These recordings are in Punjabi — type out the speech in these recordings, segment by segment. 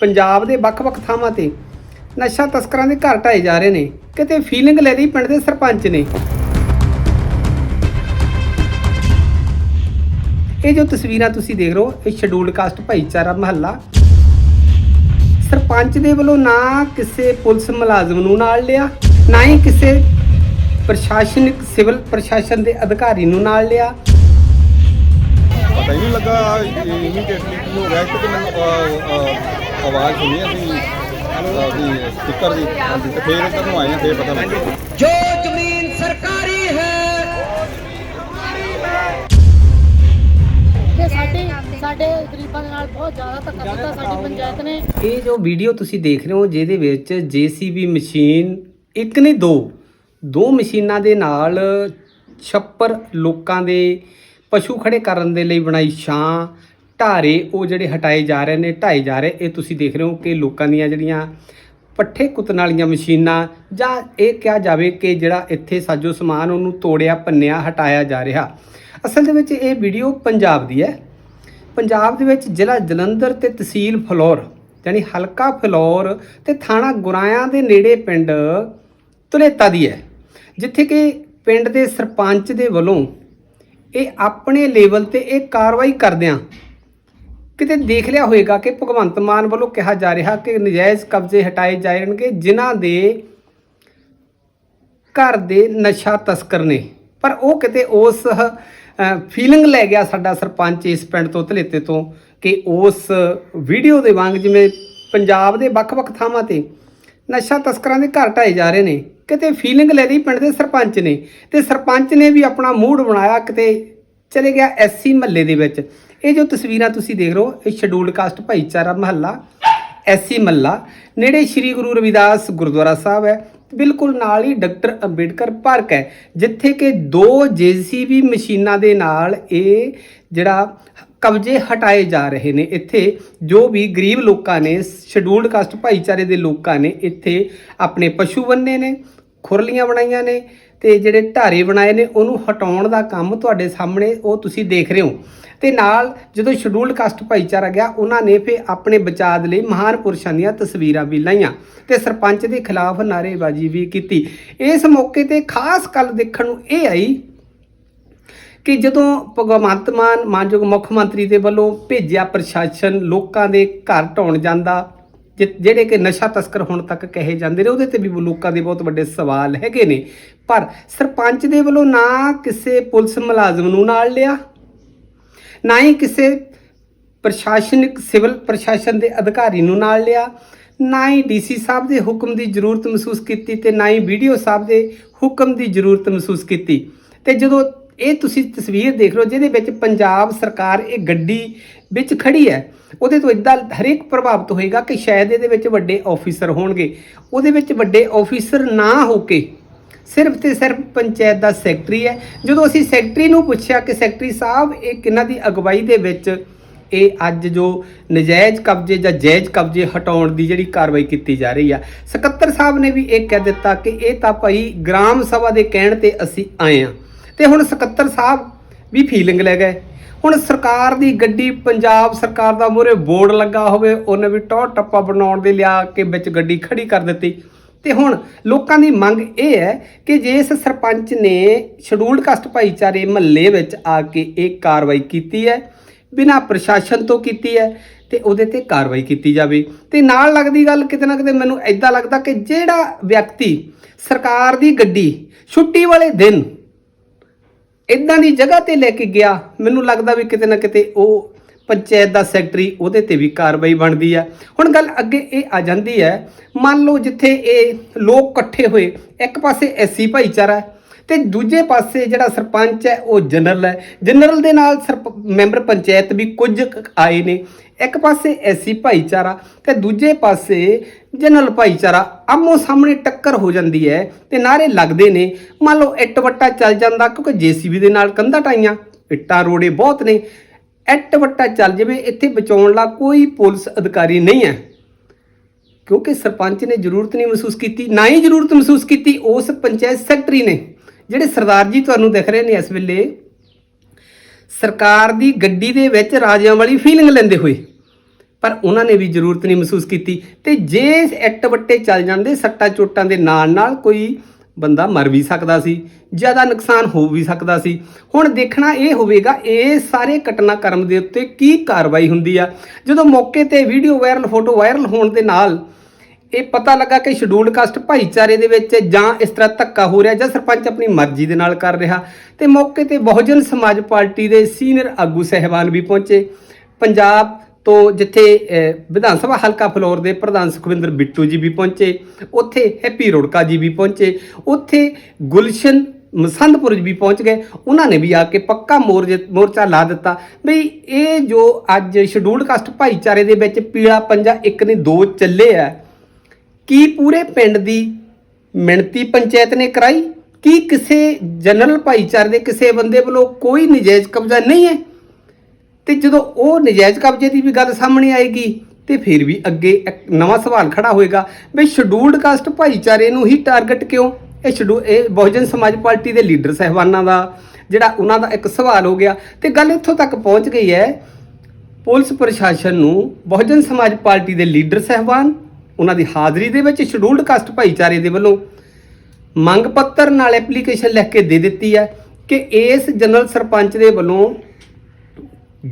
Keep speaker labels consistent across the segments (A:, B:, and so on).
A: ਪੰਜਾਬ ਦੇ ਵੱਖ-ਵੱਖ ਥਾਵਾਂ ਤੇ ਨਸ਼ਾ ਤਸਕਰਾਂ ਦੇ ਘਰ ਢਾਏ ਜਾ ਰਹੇ ਨੇ। ਕਿਤੇ ਫੀਲਿੰਗ ਲੈ ਲਈ ਪਿੰਡ ਦੇ ਸਰਪੰਚ ਨੇ। ਇਹ ਜੋ ਤਸਵੀਰਾਂ ਤੁਸੀਂ ਦੇਖ ਰਹੇ ਹੋ, ਇਹ ਸ਼ਡਿਊਲਡ ਕਾਸਟ ਭਾਈਚਾਰਾ ਮਹੱਲਾ। ਸਰਪੰਚ ਦੇ ਵੱਲੋਂ ਨਾ ਕਿਸੇ ਪੁਲਿਸ ਮੁਲਾਜ਼ਮ ਨੂੰ ਨਾਲ ਲਿਆ, ਨਾ ਹੀ ਕਿਸੇ ਪ੍ਰਸ਼ਾਸਨਿਕ, ਸਿਵਲ ਪ੍ਰਸ਼ਾਸਨ ਦੇ ਅਧਿਕਾਰੀ ਨੂੰ ਨਾਲ ਲਿਆ।
B: ਪਤਾ ਹੀ ਨਹੀਂ ਲੱਗਾ ਇਮੀਡੀਏਟਲੀ ਕੀ ਹੋ ਗਿਆ ਕਿਉਂਕਿ ਮੈਨੂੰ ਆਵਾਜ਼ ਸੁਣੀ ਅਸੀਂ ਆਪਣੀ ਸਪੀਕਰ ਦੀ ਫੇਰ ਇੱਧਰ ਨੂੰ ਆਏ ਆ ਫੇਰ ਪਤਾ
C: ਲੱਗਿਆ ਜੋ ਜ਼ਮੀਨ ਸਰਕਾਰੀ ਹੈ।
A: ਇਹ ਜੋ ਵੀਡੀਓ ਤੁਸੀਂ ਦੇਖ ਰਹੇ ਹੋ ਜਿਹਦੇ ਵਿੱਚ ਜੀਸੀਬੀ ਮਸ਼ੀਨ ਇੱਕ ਨੇ ਦੋ। ਦੋ ਮਸ਼ੀਨਾਂ ਦੇ ਨਾਲ ਛੱਪਰ ਲੋਕਾਂ ਦੇ ਪਸ਼ੂ ਖੜੇ ਕਰਨ ਦੇ ਲਈ ਬਣਾਈ ਛਾਂ ਢਾਰੇ ਉਹ ਜਿਹੜੇ ਹਟਾਏ ਜਾ ਰਹੇ ਨੇ, ਢਾਏ ਜਾ ਰਹੇ, ਇਹ ਤੁਸੀਂ ਦੇਖ ਰਹੇ ਹੋ ਕਿ ਲੋਕਾਂ ਦੀਆਂ ਜਿਹੜੀਆਂ ਪੱਠੇ ਕੁੱਤਣ ਵਾਲੀਆਂ ਮਸ਼ੀਨਾਂ ਜਾਂ ਇਹ ਕਿਹਾ ਜਾਵੇ ਕਿ ਜਿਹੜਾ ਇੱਥੇ ਸਾਜੋ ਸਮਾਨ ਉਹਨੂੰ ਤੋੜਿਆ, ਭੰਨਿਆ, ਹਟਾਇਆ ਜਾ ਰਿਹਾ। ਅਸਲ ਦੇ ਵਿੱਚ ਇਹ ਵੀਡੀਓ ਪੰਜਾਬ ਦੀ ਹੈ। ਪੰਜਾਬ ਦੇ ਵਿੱਚ ਜ਼ਿਲ੍ਹਾ ਜਲੰਧਰ ਤੇ ਤਹਿਸੀਲ ਫਲੌਰ, ਯਾਨੀ ਹਲਕਾ ਫਲੌਰ ਤੇ ਥਾਣਾ ਗੁਰਾਇਆਂ ਦੇ ਨੇੜੇ ਪਿੰਡ ਤੁਲੇਤਾ ਦੀ ਹੈ। ਜਿੱਥੇ ਕਿ ਪਿੰਡ ਦੇ ਸਰਪੰਚ ਦੇ ਵੱਲੋਂ ਇਹ ਆਪਣੇ ਲੈਵਲ ਤੇ ਇਹ ਕਾਰਵਾਈ ਕਰਦਿਆਂ ਕਿਤੇ ਦੇਖ ਲਿਆ ਹੋਵੇਗਾ ਕਿ ਭਗਵੰਤ ਮਾਨ ਵੱਲੋਂ ਕਿਹਾ ਜਾ ਰਿਹਾ ਕਿ ਨਜਾਇਜ਼ ਕਬਜ਼ੇ ਹਟਾਏ ਜਾਣਗੇ, ਜਿਨ੍ਹਾਂ ਦੇ ਘਰ ਦੇ ਨਸ਼ਾ ਤਸਕਰ ਨੇ। ਪਰ ਉਹ ਕਿਤੇ ਉਸ ਫੀਲਿੰਗ ਲੈ ਗਿਆ ਸਾਡਾ ਸਰਪੰਚ ਇਸ ਪਿੰਡ ਤੋਂ, ਧਲੇਤੇ ਤੋਂ, ਕਿ ਉਸ ਵੀਡੀਓ ਦੇ ਵਾਂਗ ਜਿਵੇਂ ਪੰਜਾਬ ਦੇ ਵੱਖ-ਵੱਖ ਥਾਵਾਂ ਤੇ ਨਸ਼ਾ ਤਸਕਰਾਂ ਦੇ ਘਰ ਢਾਏ ਜਾ ਰਹੇ ਨੇ। ਕਿਤੇ ਫੀਲਿੰਗ ਲੈ ਲਈ ਪਿੰਡ ਦੇ ਸਰਪੰਚ ਨੇ। ਤੇ ਸਰਪੰਚ ਨੇ ਵੀ ਆਪਣਾ ਮੂਡ ਬਣਾਇਆ ਕਿਤੇ ਚਲੇ ਗਿਆ ਐਸਸੀ ਮਹੱਲੇ ਦੇ ਵਿੱਚ। ਇਹ ਜੋ ਤਸਵੀਰਾਂ ਤੁਸੀਂ ਦੇਖ ਰਹੇ ਹੋ, ਇਹ ਸ਼ਡਿਊਲਡ ਕਾਸਟ ਭਾਈਚਾਰਾ ਮਹੱਲਾ ਐਸੀ ਮਹੱਲਾ। ਨੇੜੇ ਸ੍ਰੀ ਗੁਰੂ ਰਵਿਦਾਸ ਗੁਰਦੁਆਰਾ ਸਾਹਿਬ ਹੈ। ਬਿਲਕੁਲ ਨਾਲ ਹੀ ਡਾਕਟਰ ਅੰਬੇਡਕਰ ਪਾਰਕ ਹੈ, ਜਿੱਥੇ ਕਿ ਦੋ ਜੀਸੀਬੀ ਮਸ਼ੀਨਾਂ ਦੇ ਨਾਲ ਇਹ ਜਿਹੜਾ ਕਬਜ਼ੇ ਹਟਾਏ ਜਾ ਰਹੇ ਨੇ। ਇੱਥੇ ਜੋ ਵੀ ਗਰੀਬ ਲੋਕਾਂ ਨੇ ਸ਼ਡਿਊਲਡ ਕਾਸਟ ਭਾਈਚਾਰੇ ਦੇ ਲੋਕਾਂ ਨੇ, ਇੱਥੇ ਆਪਣੇ ਪਸ਼ੂ ਬੰਨੇ ਨੇ ਖੁਰਲੀਆਂ ਬਣਾਈਆਂ ਨੇ ਤੇ ਜਿਹੜੇ ਢਾਰੇ ਬਣਾਏ ਨੇ, ਉਹਨੂੰ ਹਟਾਉਣ ਦਾ ਕੰਮ ਤੁਹਾਡੇ ਸਾਹਮਣੇ ਉਹ ਤੁਸੀਂ ਦੇਖ ਰਹੇ ਹੋ। ਤੇ ਨਾਲ ਜਦੋਂ ਸ਼ਡਿਊਲਡ ਕਾਸਟ ਭਾਈਚਾਰਾ ਗਿਆ, ਉਹਨਾਂ ਨੇ ਫੇ ਆਪਣੇ ਬਚਾਅ ਦੇ ਲਈ ਮਹਾਨ ਪੁਰਸ਼ਾਂ ਦੀਆਂ ਤਸਵੀਰਾਂ ਵੀ ਲਾਈਆਂ ਤੇ ਸਰਪੰਚ ਦੇ ਖਿਲਾਫ ਨਾਅਰੇਬਾਜ਼ੀ ਵੀ ਕੀਤੀ। ਇਸ ਮੌਕੇ ਤੇ ਖਾਸ ਗੱਲ ਦੇਖਣ ਨੂੰ ਇਹ ਆਈ ਕਿ ਜਦੋਂ ਭਗਵੰਤ ਮਾਨ ਮਾਨਯੋਗ ਮੁੱਖ ਮੰਤਰੀ ਦੇ ਵੱਲੋਂ ਭੇਜਿਆ ਪ੍ਰਸ਼ਾਸਨ ਲੋਕਾਂ ਦੇ ਘਰ ਢਾਉਣ ਜਾਂਦਾ ਜਿ- ਜਿਹੜੇ ਕਿ ਨਸ਼ਾ ਤਸਕਰ ਹੁਣ ਤੱਕ ਕਹੇ ਜਾਂਦੇ ਨੇ, ਉਹਦੇ ਤੇ ਵੀ ਲੋਕਾਂ ਦੇ ਬਹੁਤ ਵੱਡੇ ਸਵਾਲ ਹੈਗੇ ਨੇ। ਪਰ ਸਰਪੰਚ ਦੇ ਵੱਲੋਂ ਨਾ ਕਿਸੇ ਪੁਲਿਸ ਮੁਲਾਜ਼ਮ ਨੂੰ ਨਾਲ ਲਿਆ, ਨਾ ਹੀ ਕਿਸੇ ਪ੍ਰਸ਼ਾਸਨਿਕ, ਸਿਵਲ ਪ੍ਰਸ਼ਾਸਨ ਦੇ ਅਧਿਕਾਰੀ ਨੂੰ ਨਾਲ ਲਿਆ, ਨਾ ਹੀ ਡੀਸੀ ਸਾਹਿਬ ਦੇ ਹੁਕਮ ਦੀ ਜ਼ਰੂਰਤ ਮਹਿਸੂਸ ਕੀਤੀ ਤੇ ਨਾ ਹੀ ਵੀਡੀਓ ਸਾਹਿਬ ਦੇ ਹੁਕਮ ਦੀ ਜ਼ਰੂਰਤ ਮਹਿਸੂਸ ਕੀਤੀ। ਤੇ ਜਦੋਂ ਇਹ ਤੁਸੀਂ ਤਸਵੀਰ ਦੇਖ ਰਹੇ ਹੋ, ਜਿਹਦੇ ਵਿੱਚ ਪੰਜਾਬ ਸਰਕਾਰ ਇਹ ਗੱਡੀ ਵਿੱਚ ਖੜੀ ਹੈ। ਉਹਦੇ ਤੋਂ ਇਦਾਂ ਹਰੇਕ ਪ੍ਰਭਾਵਿਤ ਹੋਏਗਾ ਕਿ ਸ਼ਾਇਦ ਇਹਦੇ ਵਿੱਚ ਵੱਡੇ ਆਫੀਸਰ ਹੋਣਗੇ। ਉਹਦੇ ਵਿੱਚ ਵੱਡੇ ਆਫੀਸਰ ਨਾ ਹੋ ਕੇ ਸਿਰਫ ਤੇ ਸਿਰਫ ਪੰਚਾਇਤ ਦਾ ਸੈਕਟਰੀ ਹੈ। ਜਦੋਂ ਅਸੀਂ ਸੈਕਟਰੀ ਨੂੰ ਪੁੱਛਿਆ ਕਿ ਸੈਕਟਰੀ ਸਾਹਿਬ, ਇਹ ਕਿਹਨਾਂ ਦੀ ਅਗਵਾਈ ਦੇ ਵਿੱਚ ਇਹ ਅੱਜ ਜੋ ਨਜਾਇਜ਼ ਕਬਜ਼ੇ ਜਾਂ ਜਾਇਜ਼ ਕਬਜ਼ੇ ਹਟਾਉਣ ਦੀ ਜਿਹੜੀ ਕਾਰਵਾਈ ਕੀਤੀ ਜਾ ਰਹੀ ਆ, ਸਕੱਤਰ ਸਾਹਿਬ ਨੇ ਵੀ ਇਹ ਕਹਿ ਦਿੱਤਾ ਕਿ ਇਹ ਤਾਂ ਭਾਈ ਗ੍ਰਾਮ ਸਭਾ ਦੇ ਕਹਿਣ ਤੇ ਅਸੀਂ ਆਏ ਆ ਤੇ ਹੁਣ ਸਕੱਤਰ ਸਾਹਿਬ ਵੀ ਫੀਲਿੰਗ ਲੈ ਗਏ। ਹੁਣ ਸਰਕਾਰ ਦੀ ਗੱਡੀ, ਪੰਜਾਬ ਸਰਕਾਰ ਦਾ ਮੂਹਰੇ ਬੋਰਡ ਲੱਗਾ ਹੋਵੇ, ਉਹਨੇ ਵੀ ਟੌਰ ਟੱਪਾ ਬਣਾਉਣ ਦੇ ਲਿਆ ਕੇ ਵਿੱਚ ਗੱਡੀ ਖੜੀ ਕਰ ਦਿੱਤੀ। ਤੇ ਹੁਣ ਲੋਕਾਂ ਦੀ ਮੰਗ ਇਹ ਹੈ ਕਿ ਜੇ ਇਸ ਸਰਪੰਚ ਨੇ ਸ਼ਡਿਊਲਡ ਕਾਸਟ ਭਾਈਚਾਰੇ ਮਹੱਲੇ ਵਿੱਚ ਆ ਕੇ ਇਹ ਕਾਰਵਾਈ ਕੀਤੀ ਹੈ, ਬਿਨਾਂ ਪ੍ਰਸ਼ਾਸਨ ਤੋਂ ਕੀਤੀ ਹੈ, ਤੇ ਉਹਦੇ ਤੇ ਕਾਰਵਾਈ ਕੀਤੀ ਜਾਵੇ। ਤੇ ਨਾਲ ਲੱਗਦੀ ਗੱਲ ਕਿਤੇ ਨਾ ਕਿਤੇ ਮੈਨੂੰ ਐਦਾਂ ਲੱਗਦਾ ਕਿ ਜਿਹੜਾ ਵਿਅਕਤੀ ਸਰਕਾਰ ਦੀ ਗੱਡੀ ਛੁੱਟੀ ਵਾਲੇ ਦਿਨ ਇਦਾਂ ਦੀ ਜਗ੍ਹਾ ਤੇ ਲੈ ਕੇ ਗਿਆ, ਮੈਨੂੰ ਲੱਗਦਾ ਵੀ ਕਿਤੇ ਨਾ ਕਿਤੇ ਉਹ ਪੰਚਾਇਤ ਦਾ ਸੈਕਟਰੀ ਉਹਦੇ ਤੇ ਵੀ ਕਾਰਵਾਈ ਬਣਦੀ ਆ। ਹੁਣ ਗੱਲ ਅੱਗੇ ਇਹ ਆ ਜਾਂਦੀ ਹੈ, ਮੰਨ ਲਓ ਜਿੱਥੇ ਇਹ ਲੋਕ ਇਕੱਠੇ ਹੋਏ, ਇੱਕ ਪਾਸੇ ਐਸੀ ਭਾਈਚਾਰਾ ਹੈ ਤੇ ਦੂਜੇ ਪਾਸੇ ਜਿਹੜਾ ਸਰਪੰਚ ਹੈ, ਉਹ ਜਨਰਲ ਹੈ। ਜਨਰਲ ਦੇ ਨਾਲ ਸਰਪ- ਮੈਂਬਰ ਪੰਚਾਇਤ ਵੀ ਕੁਝ ਆਏ ਨੇ। ਇੱਕ ਪਾਸੇ ਐਸੀ ਭਾਈਚਾਰਾ ਤੇ ਦੂਜੇ ਪਾਸੇ ਜਨਰਲ ਭਾਈਚਾਰਾ। ਆਮੋ ਸਾਹਮਣੇ ਟੱਕਰ ਹੋ ਜਾਂਦੀ ਹੈ ਤੇ ਨਾਰੇ ਲੱਗਦੇ ਨੇ। ਮੰਨ ਲਓ ਇੱਟ ਵੱਟਾ ਚੱਲ ਜਾਂਦਾ ਕਿਉਂਕਿ ਜੀਸੀਬੀ ਦੇ ਨਾਲ ਕੰਧਾਂ ਟਾਈਆਂ, ਇੱਟਾਂ ਰੋੜੇ ਬਹੁਤ ਨੇ। ਇੱਟ ਵੱਟਾ ਚੱਲ ਜਾਵੇ, ਇੱਥੇ ਬਚਾਉਣ ਲਾ ਕੋਈ ਪੁਲਿਸ ਅਧਿਕਾਰੀ ਨਹੀਂ ਹੈ। ਕਿਉਂਕਿ ਸਰਪੰਚ ਨੇ ਜ਼ਰੂਰਤ ਨਹੀਂ ਮਹਿਸੂਸ ਕੀਤੀ, ਨਾ ਹੀ ਜ਼ਰੂਰਤ ਮਹਿਸੂਸ ਕੀਤੀ, ਉਸ ਪੰਚਾਇਤ ਸੈਕਟਰੀ ਨੇ। ਜਿਹੜੇ ਸਰਦਾਰ ਜੀ ਤੁਹਾਨੂੰ ਦਿਖ ਰਹੇ ਨੇ ਇਸ ਵੇਲੇ, ਸਰਕਾਰ ਦੀ ਗੱਡੀ ਦੇ ਵਿੱਚ ਰਾਜਿਆਂ ਵਾਲੀ ਫੀਲਿੰਗ ਲੈਂਦੇ ਹੋਏ। ਪਰ ਉਹਨਾਂ ਨੇ ਵੀ ਜ਼ਰੂਰਤ ਨਹੀਂ ਮਹਿਸੂਸ ਕੀਤੀ। ਤੇ ਜੇ ਇੱਟ ਵੱਟੇ ਚੱਲ ਜਾਂਦੇ, ਸੱਟਾਂ ਚੋਟਾਂ ਦੇ ਨਾਲ ਨਾਲ ਕੋਈ ਬੰਦਾ ਮਰ ਵੀ ਸਕਦਾ ਸੀ, ਜ਼ਿਆਦਾ ਨੁਕਸਾਨ ਹੋ ਵੀ ਸਕਦਾ ਸੀ। ਹੁਣ ਦੇਖਣਾ ਇਹ ਹੋਵੇਗਾ, ਇਹ ਸਾਰੇ ਘਟਨਾਕ੍ਰਮ ਦੇ ਉੱਤੇ ਕੀ ਕਾਰਵਾਈ ਹੁੰਦੀ ਆ। ਜਦੋਂ ਮੌਕੇ ਤੇ ਵੀਡੀਓ ਵਾਇਰਲ ਫੋਟੋ ਵਾਇਰਲ ਹੋਣ ਦੇ ਨਾਲ ਇਹ ਪਤਾ ਲੱਗਾ ਕਿ ਸ਼ਡਿਊਲਡ ਕਾਸਟ ਭਾਈਚਾਰੇ ਦੇ ਵਿੱਚ ਜਾਂ ਇਸ ਤਰ੍ਹਾਂ ਧੱਕਾ ਹੋ ਰਿਹਾ ਜਾਂ ਸਰਪੰਚ ਆਪਣੀ ਮਰਜ਼ੀ ਦੇ ਨਾਲ ਕਰ ਰਿਹਾ। ਤੇ ਮੌਕੇ ਤੇ ਬਹੁਜਨ ਸਮਾਜ ਪਾਰਟੀ ਦੇ ਸੀਨੀਅਰ ਆਗੂ ਸਹਿਬਾਨ ਵੀ ਪਹੁੰਚੇ। ਪੰਜਾਬ ਤੋਂ ਜਿੱਥੇ ਵਿਧਾਨ ਸਭਾ ਹਲਕਾ ਫਲੋਰ ਦੇ ਪ੍ਰਧਾਨ ਸੁਖਵਿੰਦਰ ਬਿੱਟੂ ਜੀ ਵੀ ਪਹੁੰਚੇ। ਉੱਥੇ ਹੈਪੀ ਰੋੜਕਾ ਜੀ ਵੀ ਪਹੁੰਚੇ। ਉੱਥੇ ਗੁਲਸ਼ਨ ਮਸੰਦਪੁਰ ਜੀ ਵੀ ਪਹੁੰਚ ਗਏ। ਉਹਨਾਂ ਨੇ ਵੀ ਆ ਕੇ ਪੱਕਾ ਮੋਰਜ- ਮੋਰਚਾ ਲਾ ਦਿੱਤਾ। ਬਈ, ਇਹ ਜੋ ਅੱਜ ਸ਼ਡਿਊਲਡ ਕਾਸਟ ਭਾਈਚਾਰੇ ਦੇ ਵਿੱਚ ਪੀਲਾ ਪੰਜਾ ਇੱਕ ਨੇ ਦੋ ਚੱਲੇ ਆ। ਕੀ ਪੂਰੇ ਪਿੰਡ ਦੀ ਮਿਣਤੀ ਪੰਚਾਇਤ ਨੇ ਕਰਾਈ? ਕੀ ਕਿਸੇ ਜਨਰਲ ਭਾਈਚਾਰੇ ਦੇ ਕਿਸੇ ਬੰਦੇ ਵੱਲੋਂ ਕੋਈ ਨਜਾਇਜ਼ ਕਬਜ਼ਾ ਨਹੀਂ ਹੈ? ਤੇ ਜਦੋਂ ਉਹ ਨਜਾਇਜ਼ ਕਬਜ਼ੇ ਦੀ ਵੀ ਗੱਲ ਸਾਹਮਣੇ ਆਏਗੀ, ਤੇ ਫਿਰ ਵੀ ਅੱਗੇ ਇੱਕ ਨਵਾਂ ਸਵਾਲ ਖੜਾ ਹੋਏਗਾ ਵੀ ਸ਼ਡਿਊਲਡ ਕਾਸਟ ਭਾਈਚਾਰੇ ਨੂੰ ਹੀ ਟਾਰਗੇਟ ਕਿਉਂ? ਇਹ ਸ਼ਡਿਊ ਇਹ ਬਹੁਜਨ ਸਮਾਜ ਪਾਰਟੀ ਦੇ ਲੀਡਰ ਸਹਿਬਾਨਾਂ ਦਾ ਜਿਹੜਾ ਉਹਨਾਂ ਦਾ ਇੱਕ ਸਵਾਲ ਹੋ ਗਿਆ ਤੇ ਗੱਲ ਇੱਥੋਂ ਤੱਕ ਪਹੁੰਚ ਗਈ ਹੈ। ਪੁਲਿਸ ਪ੍ਰਸ਼ਾਸਨ ਨੂੰ ਬਹੁਜਨ ਸਮਾਜ ਪਾਰਟੀ ਦੇ ਲੀਡਰ ਸਹਿਬਾਨ ਉਹਨਾਂ ਦੀ ਹਾਜ਼ਰੀ ਦੇ ਵਿੱਚ ਸ਼ਡਿਊਲਡ ਕਾਸਟ ਭਾਈਚਾਰੇ ਦੇ ਵੱਲੋਂ ਮੰਗ ਪੱਤਰ ਨਾਲ ਐਪਲੀਕੇਸ਼ਨ ਲਿਖ ਕੇ ਦੇ ਦਿੱਤੀ ਹੈ ਕਿ ਇਸ ਜਨਰਲ ਸਰਪੰਚ ਦੇ ਵੱਲੋਂ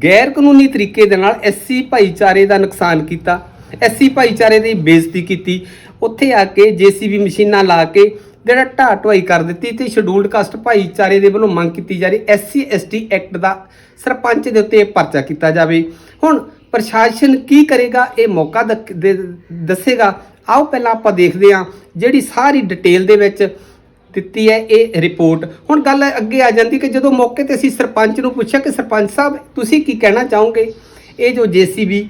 A: ਗੈਰ ਕਾਨੂੰਨੀ ਤਰੀਕੇ ਦੇ ਨਾਲ ਐਸਸੀ ਭਾਈਚਾਰੇ ਦਾ ਨੁਕਸਾਨ ਕੀਤਾ। ਐਸਸੀ ਭਾਈਚਾਰੇ ਦੀ ਬੇਇੱਜ਼ਤੀ ਕੀਤੀ। ਉੱਥੇ ਆ ਕੇ ਜੀਸੀਬੀ ਮਸ਼ੀਨਾਂ ਲਾ ਕੇ ਜਿਹੜਾ ਢਾਹ ਢੁਆਈ ਕਰ ਦਿੱਤੀ ਤੇ ਸ਼ਡਿਊਲਡ ਕਾਸਟ ਭਾਈਚਾਰੇ ਦੇ ਵੱਲੋਂ ਮੰਗ ਕੀਤੀ ਜਾ ਰਹੀ ਐਸਸੀ ਐਸਟੀ ਐਕਟ ਦਾ ਸਰਪੰਚ ਦੇ ਉੱਤੇ ਪਰਚਾ ਕੀਤਾ ਜਾਵੇ। ਹੁਣ ਪ੍ਰਸ਼ਾਸਨ ਕੀ ਕਰੇਗਾ, ਇਹ ਮੌਕਾ ਦੱਸੇਗਾ। ਆਓ ਪਹਿਲਾਂ ਆਪਾਂ ਦੇਖਦੇ ਹਾਂ, ਜਿਹੜੀ ਸਾਰੀ ਡਿਟੇਲ ਦੇ ਵਿੱਚ ਦਿੱਤੀ ਹੈ ਇਹ ਰਿਪੋਰਟ ਹੁਣ ਗੱਲ ਅੱਗੇ ਆ ਜਾਂਦੀ ਕਿ ਜਦੋਂ ਮੌਕੇ ਤੇ ਅਸੀਂ ਸਰਪੰਚ ਨੂੰ ਪੁੱਛਿਆ ਕਿ ਸਰਪੰਚ ਸਾਹਿਬ, ਤੁਸੀਂ ਕੀ ਕਹਿਣਾ ਚਾਹੋਗੇ? ਇਹ ਜੋ ਜੀਸੀਬੀ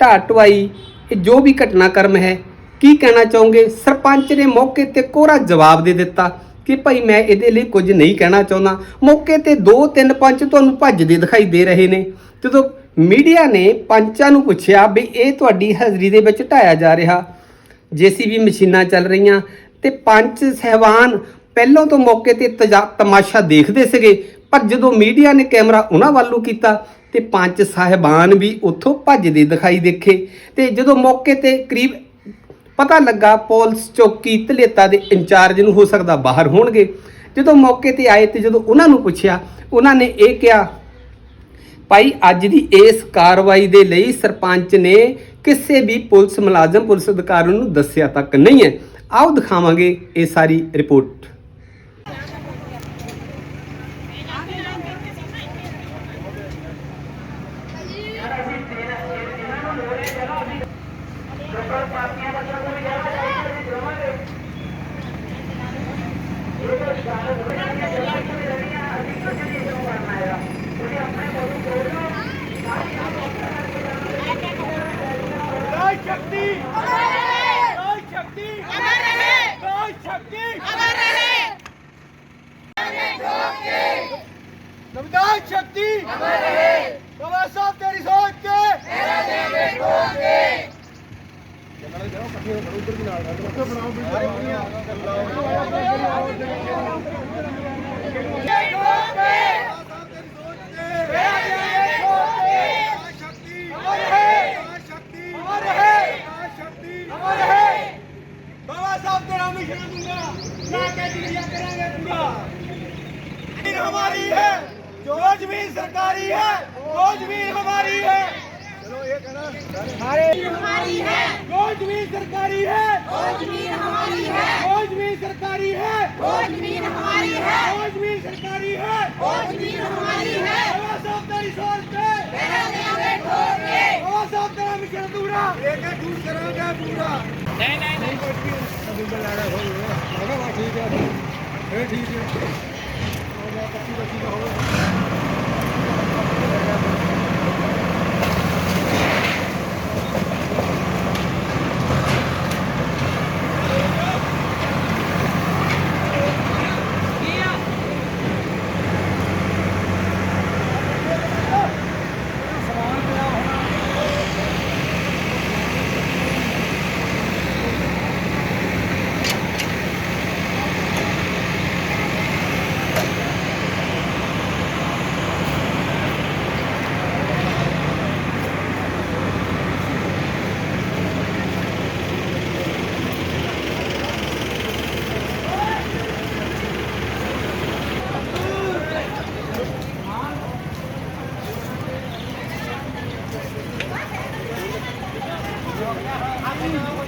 A: ਢਾਟਵਾਈ ਇਹ ਜੋ ਵੀ ਘਟਨਾਕ੍ਰਮ ਹੈ, ਕੀ ਕਹਿਣਾ ਚਾਹੋਗੇ? ਸਰਪੰਚ ਨੇ ਮੌਕੇ ਤੇ ਕੋਰਾ ਜਵਾਬ ਦੇ ਦਿੱਤਾ ਕਿ ਭਾਈ ਮੈਂ ਇਹਦੇ ਲਈ ਕੁਝ ਨਹੀਂ ਕਹਿਣਾ ਚਾਹੁੰਦਾ। ਮੌਕੇ ਤੇ ਦੋ ਤਿੰਨ ਪੰਚ ਤੁਹਾਨੂੰ ਭੱਜਦੇ ਦਿਖਾਈ ਦੇ ਰਹੇ ਨੇ। ਜਦੋਂ ਮੀਡੀਆ ਨੇ ਪੰਚਾਂ ਨੂੰ ਪੁੱਛਿਆ ਵੀ ਇਹ ਤੁਹਾਡੀ ਹਾਜ਼ਰੀ ਦੇ ਵਿੱਚ ਢਾਇਆ ਜਾ ਰਿਹਾ। ਜੀਸੀਬੀ ਮਸ਼ੀਨਾਂ ਚੱਲ ਰਹੀਆਂ ਤੇ ਪੰਚ ਸਹਿਬਾਨ ਪਹਿਲਾਂ ਤੋਂ ਮੌਕੇ ਤੇ ਤਜਾ- ਤਮਾਸ਼ਾ ਦੇਖਦੇ ਸੀਗੇ, ਪਰ ਜਦੋਂ ਮੀਡੀਆ ਨੇ ਕੈਮਰਾ ਉਹਨਾਂ ਵੱਲ ਨੂੰ ਕੀਤਾ ਤੇ ਪੰਜ ਸਾਹਿਬਾਨ ਵੀ ਉੱਥੋਂ ਭੱਜਦੇ ਦਿਖਾਈ ਦੇਖੇ ਤੇ ਜਦੋਂ ਮੌਕੇ ਤੇ ਕਰੀਬ ਪਤਾ ਲੱਗਾ ਪੁਲਿਸ ਚੌਕੀ ਧਲੇਤਾ ਦੇ ਇੰਚਾਰਜ ਨੂੰ ਹੋ ਸਕਦਾ ਬਾਹਰ ਹੋਣਗੇ, ਜਦੋਂ ਮੌਕੇ ਤੇ ਆਏ ਤੇ ਜਦੋਂ ਉਹਨਾਂ ਨੂੰ ਪੁੱਛਿਆ, ਉਹਨਾਂ ਨੇ ਇਹ ਕਿਹਾ ਭਾਈ, ਅੱਜ ਦੀ ਇਸ ਕਾਰਵਾਈ ਦੇ ਲਈ ਸਰਪੰਚ ਨੇ ਕਿਸੇ ਵੀ ਪੁਲਿਸ ਮੁਲਾਜ਼ਮ, ਪੁਲਿਸ ਅਧਿਕਾਰੀ ਨੂੰ ਦੱਸਿਆ ਤੱਕ ਨਹੀਂ ਹੈ। ਆਓ ਦਿਖਾਵਾਂਗੇ ਇਹ ਸਾਰੀ ਰਿਪੋਰਟ।
D: ਅਮਰ ਰਹੇ ਬਾਬਾ ਸਾਹਿਬ ਤੇਰੀ ਸੋਚ ਕੇ ਤੇਰਾ ਦੇਵੇ ਖੋਲ ਕੇ ਜਨਰਲ ਜਾਓ ਕੱਠੇ ਹੋ ਕਰੋ ਉਧਰ ਵੀ ਨਾਲ ਕੱਠੇ ਬਣਾਓ ਬਾਬਾ ਸਾਹਿਬ ਤੇਰਾ ਮਿਸ਼ਨ ਪੂਰਾ ਨਾ ਕੇ ਦੁਨੀਆ ਕਰਾਂਗੇ ਪੂਰਾ ਇਹ ਹਮਾਰੀ ਹੈ जो ज़मीन सरकारी है वो ज़मीन हमारी है। चलो ये हमारी
E: है
D: जो ज़मीन सरकारी है
E: वो ज़मीन हमारी है।
D: वो ज़मीन सरकारी है
E: वो ज़मीन हमारी है।
D: वो ज़मीन सरकारी है
E: वो ज़मीन हमारी है।
D: बाबा साहब तेरी सोच पे। बाबा साहब तेरा मिशन पूरा। एक दूर पूरा नहीं नहीं नहीं ठीक है। ठीक है।
F: সুবিধা
G: হবে। ਪੰਚਾਇਤੀ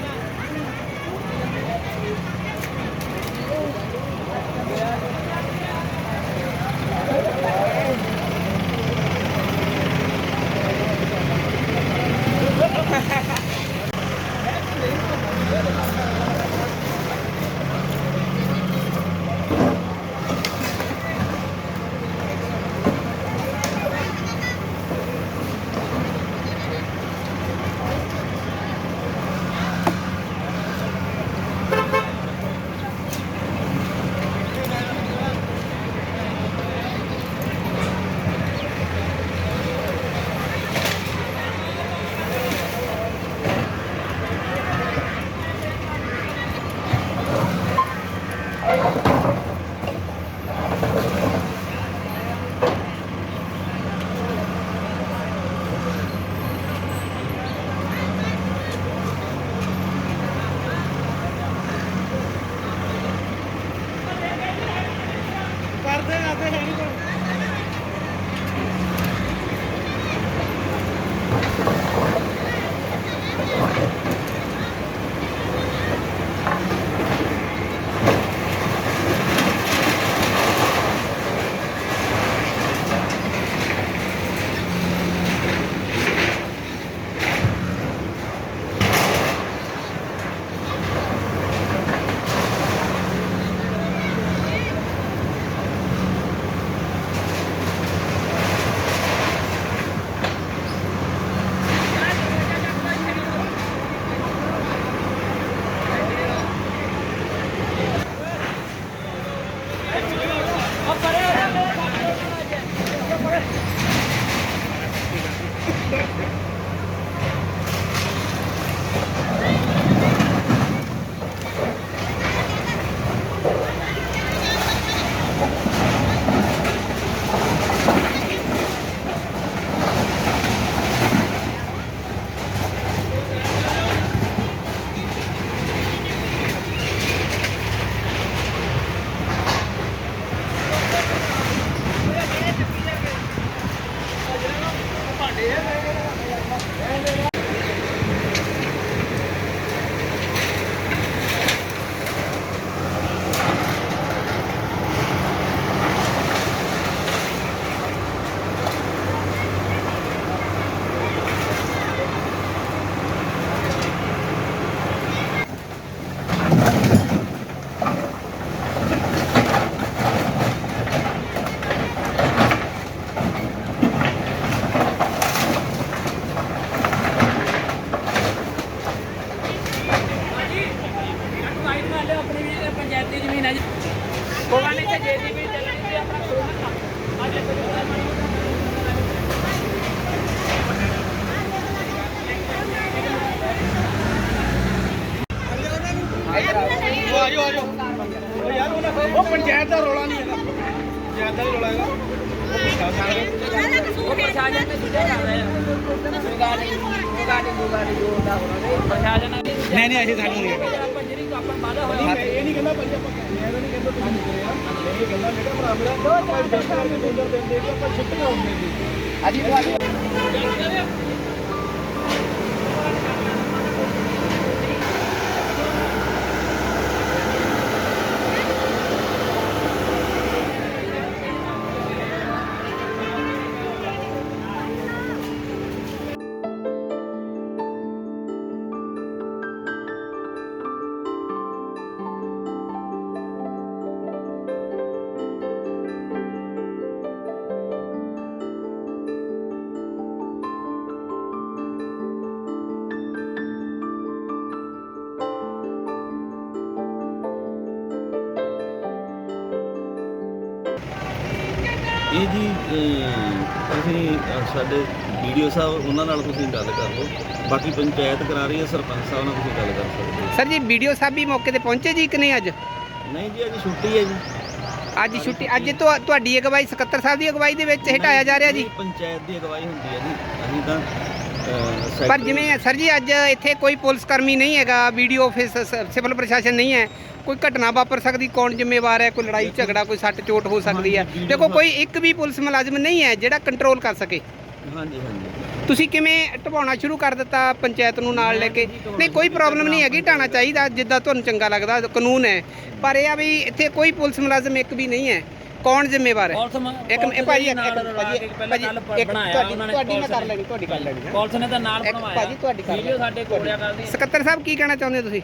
F: ਪ੍ਰਸ਼ਾਸਨ ਨੇ
G: ਨਹੀਂ ਨਹੀਂ ਅਸੀਂ
H: ਸਾਡੇ ਵੀਡੀਓ ਸਾਹਿਬ ਉਹਨਾਂ ਨਾਲ ਤੁਸੀਂ ਗੱਲ ਕਰ ਲਓ। ਬਾਕੀ ਪੰਚਾਇਤ ਕਰਾ ਰਹੀ ਹੈ ਸਰਪੰਚ ਸਾਹਿਬ ਨਾਲ ਤੁਸੀਂ ਗੱਲ ਕਰ ਸਕਦੇ ਹੋ।
A: ਸਰ ਜੀ ਵੀਡੀਓ ਸਾਹਿਬ ਵੀ ਮੌਕੇ ਤੇ ਪਹੁੰਚੇ ਜੀ ਕਿ ਨਹੀਂ ਅੱਜ?
H: ਨਹੀਂ ਜੀ ਅੱਜ ਛੁੱਟੀ ਹੈ ਜੀ।
A: ਅੱਜ ਛੁੱਟੀ ਅੱਜ ਤੁਹਾ- ਤੁਹਾਡੀ ਅਗਵਾਈ ਸਕੱਤਰ ਸਾਹਿਬ ਦੀ ਅਗਵਾਈ ਦੇ ਵਿੱਚ ਹਟਾਇਆ ਜਾ ਰਿਹਾ ਜੀ?
H: ਨਹੀਂ, ਪੰਚਾਇਤ ਦੀ ਅਗਵਾਈ ਹੁੰਦੀ ਹੈ ਜੀ। ਅਸੀਂ ਤਾਂ
A: ਪਰ
H: ਸੈਕਟਰੀ-
A: ਜਿਵੇਂ ਸਰ ਜੀ ਅੱਜ ਇੱਥੇ ਕੋਈ ਪੁਲਿਸ ਕਰਮੀ ਨਹੀਂ ਹੈਗਾ ਵੀਡੀਓ ਆਫਿਸ ਸਿਵਲ ਪ੍ਰਸ਼ਾਸਨ ਨਹੀਂ ਹੈ। ਕੋਈ ਘਟਨਾ ਵਾਪਰ ਸਕਦੀ ਕੌਣ ਜ਼ਿੰਮੇਵਾਰ ਹੈ ਕੋਈ ਲੜਾਈ ਝਗੜਾ ਕੋਈ ਸੱਟ ਚੋਟ ਹੋ ਸਕਦੀ ਹੈ।
H: ਹਾਂਜੀ,
A: ਦੇਖੋ ਕੋਈ ਇੱਕ ਵੀ ਪੁਲਿਸ ਮੁਲਾਜ਼ਮ ਨਹੀਂ ਹੈ ਜਿਹੜਾ ਕੰਟਰੋਲ ਕਰ ਸਕੇ।
H: ਹਾਂਜੀ ਹਾਂਜੀ।
A: ਤੁਸੀਂ ਕਿਵੇਂ ਢਵਾਉਣਾ ਸ਼ੁਰੂ ਕਰ ਦਿੱਤਾ ਪੰਚਾਇਤ ਨੂੰ ਨਾਲ ਲੈ ਕੇ? ਨਹੀਂ ਕੋਈ ਪ੍ਰੋਬਲਮ ਨਹੀਂ ਹੈਗੀ ਢਾਣਾ ਚਾਹੀਦਾ ਜਿੱਦਾਂ ਤੁਹਾਨੂੰ ਚੰਗਾ ਲੱਗਦਾ ਕਾਨੂੰਨ ਹੈ। ਪਰ ਇਹ ਆ ਵੀ ਇੱਥੇ ਕੋਈ ਪੁਲਿਸ ਮੁਲਾਜ਼ਮ ਇੱਕ ਵੀ ਨਹੀਂ ਹੈ। ਕੌਣ ਜ਼ਿੰਮੇਵਾਰ ਹੈ? ਇੱਕ ਇਹ ਭਾਜੀ ਇੱਕ ਇੱਕ ਭਾਜੀ ਭਾਜੀ ਇੱਕ
G: ਬਣਾਇਆ
A: ਤੁਹਾਡੀ ਤੁਹਾਡੀ ਮੈਂ ਕਰ ਲੈਣੀ ਤੁਹਾਡੀ ਕਰ ਲੈਣੀ
G: ਪੁਲਿਸ ਨੇ ਤਾਂ ਨਾਲ
A: ਇੱਕ
G: ਬਣਵਾਇਆ।
A: ਭਾਜੀ ਤੁਹਾਡੀ ਕਰ
G: ਵੀਡੀਓ ਸਾਡੇ ਕੋਲ ਆ ਕਰਦੀ
A: ਸਕੱਤਰ ਸਾਹਿਬ ਕੀ ਕਹਿਣਾ ਚਾਹੁੰਦੇ ਹੋ ਤੁਸੀਂ?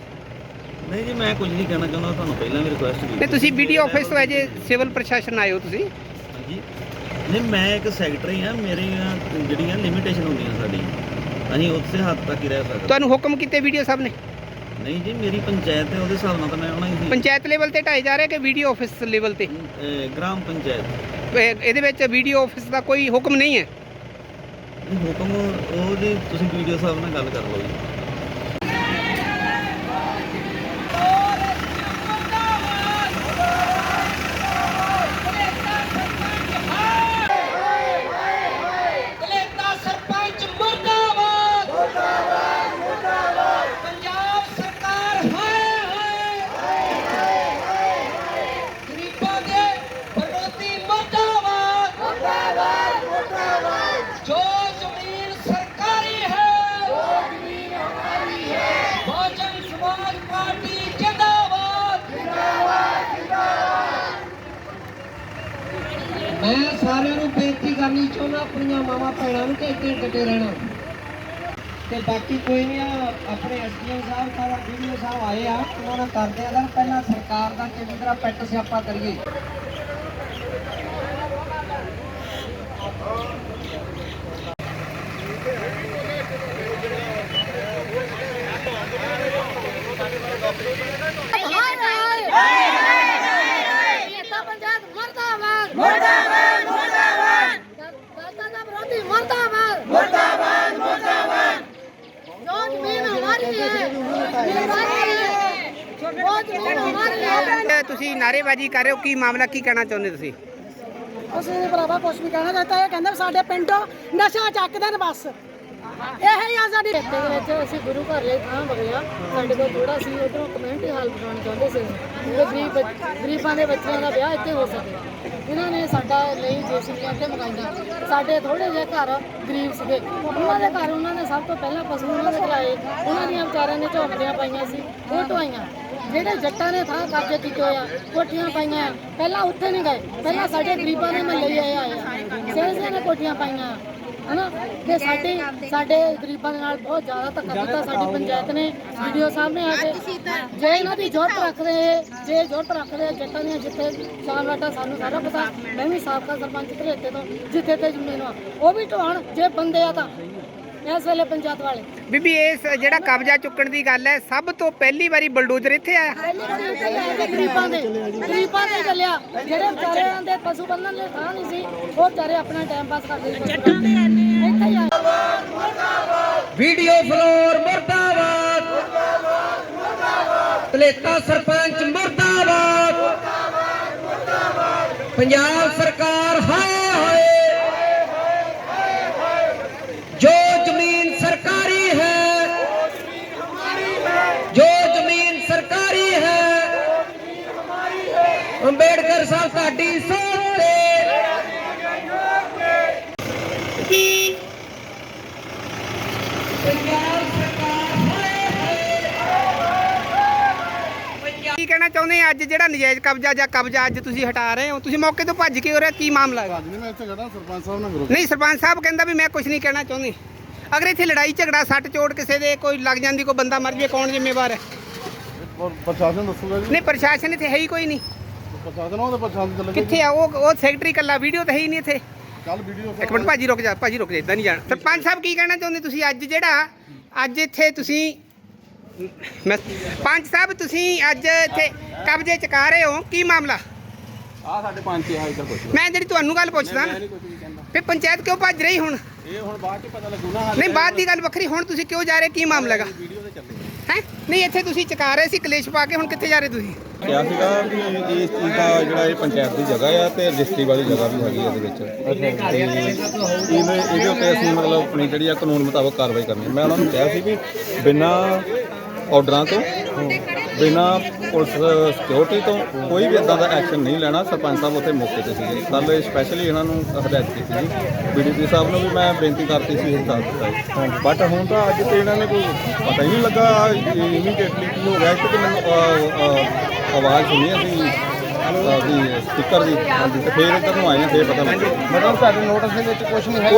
H: ਨਹੀਂ ਜੀ ਮੈਂ ਕੁਝ ਨਹੀਂ ਕਹਿਣਾ ਚਾਹੁੰਦਾ ਤੁਹਾਨੂੰ ਪਹਿਲਾਂ ਵੀ ਰਿਕੁਐਸਟ ਕੀਤੀ
A: ਨਹੀਂ ਤੁਸੀਂ ਵੀਡੀਓ ਆਫਿਸ ਤੋਂ ਅਜੇ ਸਿਵਲ ਪ੍ਰਸ਼ਾਸਨ ਆਏ ਹੋ ਤੁਸੀਂ?
H: ਹਾਂਜੀ। ਨਹੀਂ ਮੈਂ ਇੱਕ ਸੈਕਟਰੀ ਆ ਮੇਰੀਆਂ ਜਿਹੜੀਆਂ ਲਿਮਿਟੇਸ਼ਨ ਹੁੰਦੀਆਂ ਸਾਡੀਆਂ ਅਸੀਂ ਉਸੇ ਹੱਦ ਤੱਕ ਹੀ ਰਹਿ ਸਕਦੇ
A: ਤੁਹਾਨੂੰ ਹੁਕਮ ਕੀਤੇ ਵੀਡੀਓ ਸਾਹਿਬ ਨੇ?
H: ਨਹੀਂ ਜੀ ਮੇਰੀ ਪੰਚਾਇਤ ਹੈ ਉਹਦੇ ਹਿਸਾਬ ਨਾਲ ਤਾਂ ਮੈਂ ਆਉਣਾ ਹੀ ਸੀ।
A: ਪੰਚਾਇਤ ਲੈਵਲ ਤੇ ਢਾਏ ਜਾ ਰਹੇ ਕਿ ਵੀਡੀਓ ਆਫਿਸ ਲੈਵਲ ਤੇ?
H: ਗ੍ਰਾਮ ਪੰਚਾਇਤ।
A: ਇਹ- ਇਹਦੇ ਵਿੱਚ ਵੀਡੀਓ ਆਫਿਸ ਦਾ ਕੋਈ ਹੁਕਮ ਨਹੀਂ ਹੈ?
H: ਹੁਕਮ ਉਹ ਜੀ ਤੁਸੀਂ ਵੀਡੀਓ ਸਾਹਿਬ ਨਾਲ ਗੱਲ ਕਰ ਲਓ ਜੀ
I: ਕਲੇਤਾ ਸਰਪੰਚ ਮੁਰਦਾਬਾਦ ਮੁਰਦਾਬਾਦ ਮੁਰਦਾਬਾਦ ਪੰਜਾਬ ਸਰਕਾਰ ਹਾਏ ਹਾਏ ਗਰੀਬਾਂ ਦੇ ਵਿਰੋਧੀ ਮੁਰਦਾਬਾਦ ਮੁਰਦਾਬਾਦ ਮੁਰਦਾਬਾਦ ਜੋ ਜ਼ਮੀਨ ਸਰਕਾਰੀ ਹੈ ਜੋ ਜ਼ਮੀਨ ਹਮਾਰੀ ਹੈ ਬਹੁਜਨ ਸਮਾਜ ਪਾਰਟੀ ਜਿੰਦਾਬਾਦ ਜਿੰਦਾਬਾਦ ਜਿੰਦਾਬਾਦ ਮੈਂ ਸਾਰਿਆਂ ਨੂੰ ਬੇਨਤੀ ਕਰਨੀ ਚਾਹੁੰਦਾ, ਆਪਣੀਆਂ ਮਾਵਾਂ ਭੈਣਾਂ ਨੂੰ ਕਿ ਇੱਥੇ ਡਟੇ ਰਹਿਣਾ। ਤੇ ਬਾਕੀ ਕੋਈ ਨਹੀਂ ਆ, ਆਪਣੇ ਐਸਡੀਐਮ ਸਾਹਿਬ ਸਾਰਾ ਵੀਡੀਓ ਸਾਹਿਬ ਆਏ ਆ, ਉਹਨਾਂ ਨਾਲ ਕਰਦੇ ਆ ਪਹਿਲਾਂ ਸਰਕਾਰ ਦਾ ਚੰਗੀ ਤਰ੍ਹਾਂ ਪੈਟ ਸਿਆਪਾ ਕਰੀਏ
C: ਨੇਤਾ ਪੰਚਾਇਤ ਮਰਦਾਬਾਦ ਮਰਦਾਬਾਦ ਮਰਦਾਬਾਦ ਦਲਤਾਂ ਦਾ ਵਿਰੋਧੀ ਮਰਦਾਬਾਦ ਮਰਦਾਬਾਦ ਮਰਦਾਬਾਦ ਜੋ ਜ਼ਮੀਨ ਹਮਾਰੀ ਹੈ ਹਮਾਰੀ ਹੈ ਜੋ ਜ਼ਮੀਨ ਹਮਾਰੀ ਹੈ
A: ਤੇ ਤੁਸੀਂ ਨਾਰੇਬਾਜ਼ੀ ਕਰ ਰਹੇ ਹੋ ਕੀ ਮਾਮਲਾ ਕੀ ਕਹਿਣਾ ਚਾਹੁੰਦੇ ਤੁਸੀਂ?
C: ਅਸੀਂ ਨੀ ਭਰਾਵਾ ਕੁਝ ਵੀ ਕਹਿਣਾ ਚਾਹਤਾ ਇਹ ਕਹਿੰਦੇ ਵੀ ਸਾਡੇ ਪਿੰਡੋਂ ਨਸ਼ਾ ਚੱਕਦੇ ਨੇ ਬਸ। ਇਹ ਹੀ ਆ ਸਾਡੀ ਖੇਤੇ ਦੇ ਵਿੱਚ ਅਸੀਂ ਗੁਰੂ ਘਰ ਲਈ ਥਾਂ ਬਗਿਆ ਸਾਡੇ ਕੋਲ ਥੋੜਾ ਸੀ ਉਧਰੋਂ ਕਮਿਊਨਿਟੀ ਹਾਲ ਬਣਾਉਣਾ ਚਾਹੁੰਦੇ ਸੀ। ਕਿ ਗਰੀਬ ਬੱਚ- ਗਰੀਬਾਂ ਦੇ ਬੱਚਿਆਂ ਦਾ ਵਿਆਹ ਇੱਥੇ ਹੋ ਸਕੇ। ਇਹਨਾਂ ਨੇ ਸਾਡਾ ਲਈ ਜੇਸੀਬੀਆਂ ਤੇ ਮਗਾਈਆਂ ਸਾਡੇ ਥੋੜੇ ਜਿਹੇ ਘਰ ਗਰੀਬ ਸੀਗੇ। ਉਹਨਾਂ ਦੇ ਘਰ ਉਹਨਾਂ ਨੇ ਸਭ ਤੋਂ ਪਹਿਲਾਂ ਪਸ਼ੂ ਉਹਨਾਂ ਦੇ ਚਲਾਏ ਉਹਨਾਂ ਦੀਆਂ ਵਿਚਾਰਿਆਂ ਨੇ ਝੋਪੜੀਆਂ ਪਾਈਆਂ ਸੀ, ਉਹ ਢਵਾਈਆਂ ਜਿਹੜੇ ਜੱਟਾਂ ਨੇ ਥਾਂ ਕਬਜ਼ੇ ਕੀਤੇ ਹੋਇਆ ਕੋਠੀਆਂ ਪਾਈਆਂ। ਪਹਿਲਾਂ ਉੱਥੇ ਨਹੀਂ ਗਏ। ਪਹਿਲਾਂ ਸਾਡੇ ਗਰੀਬਾਂ ਨੇ ਮਹੱਲੇ ਆਏ ਆਏ ਸੇ ਸੇ ਨੇ ਕੋਠੀਆਂ ਪਾਈਆਂ। ਹਨਾ? ਤੇ ਸਾਡੇ ਸਾਡੇ ਗਰੀਬਾਂ ਦੇ ਨਾਲ ਬਹੁਤ ਜ਼ਿਆਦਾ ਧੱਕਾ ਕੀਤਾ ਸਾਡੀ ਪੰਚਾਇਤ ਨੇ। ਵੀਡੀਓ ਸਾਹਮਣੇ ਆ ਕੇ ਜੇ ਇਹਨਾਂ ਦੀ ਜ਼ਰੂਰਤ ਰੱਖਦੇ ਜੇ ਜ਼ਰੂਰਤ ਰੱਖਦੇ ਜੱਟਾਂ ਦੀਆਂ ਜਿੱਥੇ ਸ਼ਾਮ ਲਾਟਾ ਸਾਨੂੰ ਸਾਰਾ ਪਤਾ ਮੈਂ ਵੀ ਸਾਬਕਾ ਸਰਪੰਚ ਧਰੇਤੇ ਤੋਂ ਜਿੱਥੇ ਤੇ ਜ਼ਮੀਨ ਆ ਉਹ ਵੀ ਢਵਾਣ ਜੇ ਬੰਦੇ ਆ ਤਾਂ। ਇਸ ਵੇਲੇ ਪੰਚਾਇਤ ਵਾਲੇ।
A: ਬੀਬੀ ਇਸ ਜਿਹੜਾ ਕਬਜ਼ਾ ਚੁੱਕਣ ਦੀ ਗੱਲ ਹੈ ਸਭ ਤੋਂ ਪਹਿਲੀ ਵਾਰੀ ਬਲਡੋਜ਼ਰ ਇੱਥੇ ਆਇਆ?
C: ਪਹਿਲੀ ਵਾਰੀ ਇੱਥੇ ਹੀ ਆਏ ਤੇ ਗਰੀਬਾਂ ਦੇ। ਗਰੀਬਾਂ ਦੇ ਚੱਲਿਆ। ਜਿਹੜੇ ਵਿਚਾਰਿਆਂ ਦੇ ਪਸ਼ੂ ਬੰਨਣ ਲਈ ਥਾਂ ਨਹੀਂ ਸੀ ਉਹ ਵਿਚਾਰੇ ਆਪਣਾ ਟਾਈਮ ਪਾਸ ਕਰਦੇ ਸੀ ਜੱਟਾਂ ਦੇ ਇੱਥੇ ਹੀ ਆਏ
I: ਵੀਡੀਓ ਫਲੋਰ ਮੁਰਦਾਬਾਦ। ਮੁਰਦਾਬਾਦ ਸਰਪੰਚ ਮੁਰਦਾਬਾਦ। ਮੁਰਦਾਬਾਦ ਮੁਰਦਾਬਾਦ ਪੰਜਾਬ ਸਰਕਾਰ ਹਾਏ ਹਾਏ ਜੋ ਜ਼ਮੀਨ ਸਰਕਾਰੀ ਹੈ ਜੋ ਜ਼ਮੀਨ ਸਰਕਾਰੀ ਹੈ ਸਾਹਿਬ ਤੁਹਾਡੀ ਸੋਚ ਤੇ
A: ਕੀ ਕਹਿਣਾ ਚਾਹੁੰਦੇ ਆ ਅੱਜ ਜਿਹੜਾ ਨਜਾਇਜ਼ ਕਬਜ਼ਾ ਜਾਂ ਕਬਜ਼ਾ ਅੱਜ ਤੁਸੀਂ ਹਟਾ ਰਹੇ ਹੋ? ਤੁਸੀਂ ਮੌਕੇ ਤੋਂ ਭੱਜ ਕੇ ਹੋ ਰਿਹਾ ਕੀ ਮਾਮਲਾ ਹੈ
B: ਅੱਜ ਨਹੀਂ ਮੈਂ ਇੱਥੇ ਖੜਾ ਸਰਪੰਚ ਸਾਹਿਬ ਨਾਲ ਗਰੁੱਪ
A: ਨਹੀਂ ਸਰਪੰਚ ਸਾਹਿਬ ਕਹਿੰਦਾ ਵੀ ਮੈਂ ਕੁਝ ਨਹੀਂ ਕਹਿਣਾ ਚਾਹੁੰਦੀ। ਅਗਰ ਇੱਥੇ ਲੜਾਈ ਝਗੜਾ ਸੱਟ ਚੋਟ ਕਿਸੇ ਦੇ ਕੋਈ ਲੱਗ ਜਾਂਦੀ ਕੋਈ ਬੰਦਾ ਮਰ ਜੇ ਕੌਣ ਜ਼ਿੰਮੇਵਾਰ ਹੈ?
B: ਪ੍ਰਸ਼ਾਸਨ ਦੱਸੂਗਾ ਜੀ।
A: ਨਹੀਂ ਪ੍ਰਸ਼ਾਸਨ ਇੱਥੇ ਹੈ ਹੀ ਕੋਈ ਨਹੀਂ।
B: ਪ੍ਰਸ਼ਾਸਨ ਉਹਦੇ ਪ੍ਰਸ਼ਾਸਨ ਚੱਲ
A: ਕਿੱਥੇ ਆ? ਉਹ ਉਹ ਸੈਕਟਰੀ ਕੱਲਾ ਵੀਡੀਓ ਤਾਂ ਹੈ ਹੀ ਨਹੀਂ ਇੱਥੇ।
B: ਕੱਲ ਵੀਡੀਓ
A: ਇੱਕ ਮਿੰਟ ਭਾਜੀ ਰੁਕ ਜਾ ਭਾਜੀ ਰੁਕ ਜਾ ਇਦਾਂ ਨਹੀਂ ਜਾਣਾ। ਸਰਪੰਚ ਸਾਹਿਬ ਕੀ ਕਹਿਣਾ ਚਾਹੁੰਦੇ ਤੁਸੀਂ? ਅੱਜ ਜਿਹੜਾ ਅੱਜ ਇੱਥੇ ਤੁਸੀਂ ਮੈਂ ਪੰਚ ਸਾਹਿਬ ਤੁਸੀਂ ਅੱਜ ਇੱਥੇ ਕਬਜ਼ੇ ਚਕਾ ਰਹੇ ਹੋ? ਕੀ ਮਾਮਲਾ?
B: ਆ ਸਾਡੇ ਪੰਜ ਆ ਇੱਧਰ ਪੁੱਛ
A: ਮੈਂ ਜਿਹੜੀ ਤੁਹਾਨੂੰ ਗੱਲ ਪੁੱਛਦਾ ਨਾ
B: ਕੁਝ ਵੀ ਕਹਿੰਦਾ।
A: ਫਿਰ ਪੰਚਾਇਤ ਕਿਉਂ ਭੱਜ ਰਹੀ ਹੁਣ?
B: ਇਹ ਹੁਣ ਬਾਅਦ ਚ ਪਤਾ ਲੱਗੂ ਨਾ
A: ਨਹੀਂ ਬਾਅਦ ਦੀ ਗੱਲ ਵੱਖਰੀ ਹੁਣ ਤੁਸੀਂ ਕਿਉਂ ਜਾ ਰਹੇ? ਕੀ ਮਾਮਲਾ ਹੈਗਾ? ਹੈ? ਨਹੀਂ, ਇੱਥੇ ਤੁਸੀਂ ਚਕਾ ਰਹੇ ਸੀ, ਕਲੇਸ਼ ਪਾ ਕੇ ਹੁਣ ਕਿੱਥੇ ਜਾ ਰਹੇ ਤੁਸੀਂ?
B: ਕਿਹਾ ਸੀਗਾ ਵੀ ਇਸ ਚੀਜ਼ ਦਾ ਜਿਹੜਾ ਇਹ ਪੰਚਾਇਤ ਦੀ ਜਗ੍ਹਾ ਆ ਤੇ ਰਜਿਸਟਰੀ ਵਾਲੀ ਜਗ੍ਹਾ ਵੀ ਹੈਗੀ ਇਹਦੇ ਵਿੱਚ। ਤੇ ਇਹਦੇ ਇਹਦੇ ਉੱਤੇ ਅਸੀਂ ਮਤਲਬ ਆਪਣੀ ਜਿਹੜੀ ਆ ਕਾਨੂੰਨ ਮੁਤਾਬਕ ਕਾਰਵਾਈ ਕਰਨੀ ਮੈਂ ਉਹਨਾਂ ਨੂੰ ਕਿਹਾ ਸੀ ਵੀ ਬਿਨਾਂ ਆਰਡਰਾਂ ਤੋਂ ਬਿਨਾਂ ਪੁਲਿਸ ਸਿਕਿਉਰਿਟੀ ਤੋਂ ਕੋਈ ਵੀ ਇਦਾਂ ਦਾ ਐਕਸ਼ਨ ਨਹੀਂ ਲੈਣਾ ਸਰਪੰਚ ਸਾਹਿਬ ਉੱਥੇ ਮੌਕੇ ਤੇ ਸੀਗੇ। ਕੱਲ ਸਪੈਸ਼ਲੀ ਇਹਨਾਂ ਨੂੰ ਹਦਾਇਤ ਕੀਤੀ ਸੀ। ਬੀਡੀਪੀ ਸਾਹਿਬ ਨੂੰ ਵੀ ਮੈਂ ਬੇਨਤੀ ਕਰਤੀ ਸੀ ਇਹ ਦੱਸ ਦਿੱਤਾ ਬਟ ਹੁਣ ਤਾਂ ਅੱਜ ਤੇ ਇਹਨਾਂ ਨੇ ਕੋਈ ਪਤਾ ਹੀ ਨਹੀਂ ਲੱਗਾ ਇਮੀਡੀਏਟਲੀ ਕੀ ਹੋ ਗਿਆ ਤੇ ਮੈਨੂੰ ਆਵਾਜ਼ ਸੁਣੀ ਅਸੀਂ ਵੀ ਸਪੀਕਰ ਦੀ। ਤੇ ਫਿਰ ਇੱਧਰ ਨੂੰ ਆਏ ਆ ਫਿਰ ਪਤਾ ਲੱਗਾ
D: ਮਤਲਬ ਤੁਹਾਡੇ ਨੋਟਿਸ ਦੇ ਵਿੱਚ ਕੁਝ ਨਹੀਂ ਹੈ।